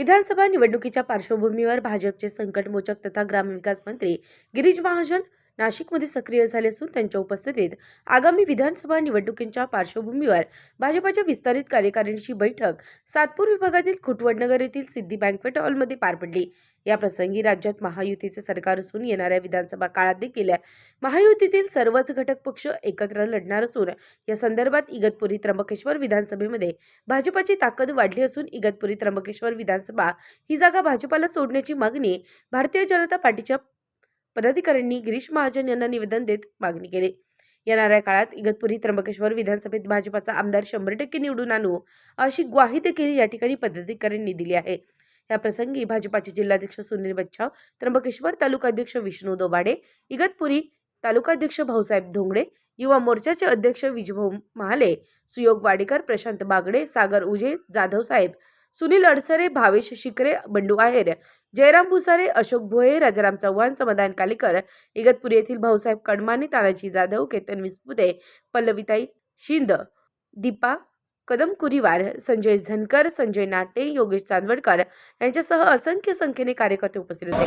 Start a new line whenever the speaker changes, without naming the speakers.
विधानसभा निवडणुकीच्या पार्श्वभूमीवर भाजपचे संकटमोचक तथा ग्रामविकास मंत्री गिरीश महाजन नाशिकमध्ये सक्रिय झाले असून त्यांच्या उपस्थितीत आगामी विधानसभा निवडणुकींच्या पार्श्वभूमीवर भाजपाच्या विस्तारित कार्यकारिणीची बैठक सातपूर विभागातील खुटवडनगर येथील सिद्धी बँकवेट हॉलमध्ये पार पडली. या प्रसंगी राज्यात महायुतीचे सरकार असून येणाऱ्या विधानसभा काळात देखील महायुतीतील सर्वच घटक पक्ष एकत्र लढणार असून या संदर्भात इगतपुरी त्र्यंबकेश्वर विधानसभेमध्ये भाजपाची ताकद वाढली असून इगतपुरी त्र्यंबकेश्वर विधानसभा ही जागा भाजपाला सोडण्याची मागणी भारतीय जनता पार्टीच्या पदाधिकाऱ्यांनी गिरीश महाजन यांना निवेदन देत मागणी केली. येणाऱ्या काळात इगतपुरी त्र्यंबकेश्वर विधानसभेत भाजपाचा आमदार शंभर टक्के निवडून आणू अशी ग्वाही देखील या ठिकाणी पदाधिकाऱ्यांनी दिली आहे. या प्रसंगी भाजपाचे जिल्हाध्यक्ष सुनील बच्छाव त्र्यंबकेश्वर तालुकाध्यक्ष विष्णू दोबाडे इगतपुरी तालुकाध्यक्ष भाऊसाहेब धोंगडे युवा मोर्चाचे अध्यक्ष विजभाऊ महाले सुयोग वाडेकर प्रशांत बागडे सागर उजे जाधव साहेब सुनील अडसरे भावेश शिकरे बंडू आहेर जयराम भुसारे अशोक भोये राजाराम चव्हाण समाधान कालेकर इगतपुरी येथील भाऊसाहेब कडमाने तानाजी जाधव केतन विस्पुते पल्लविताई शिंद दीपा कदम कुरीवार संजय झनकर संजय नाटे योगेश चांदवडकर यांच्यासह असंख्य संख्येने कार्यकर्ते उपस्थित होते.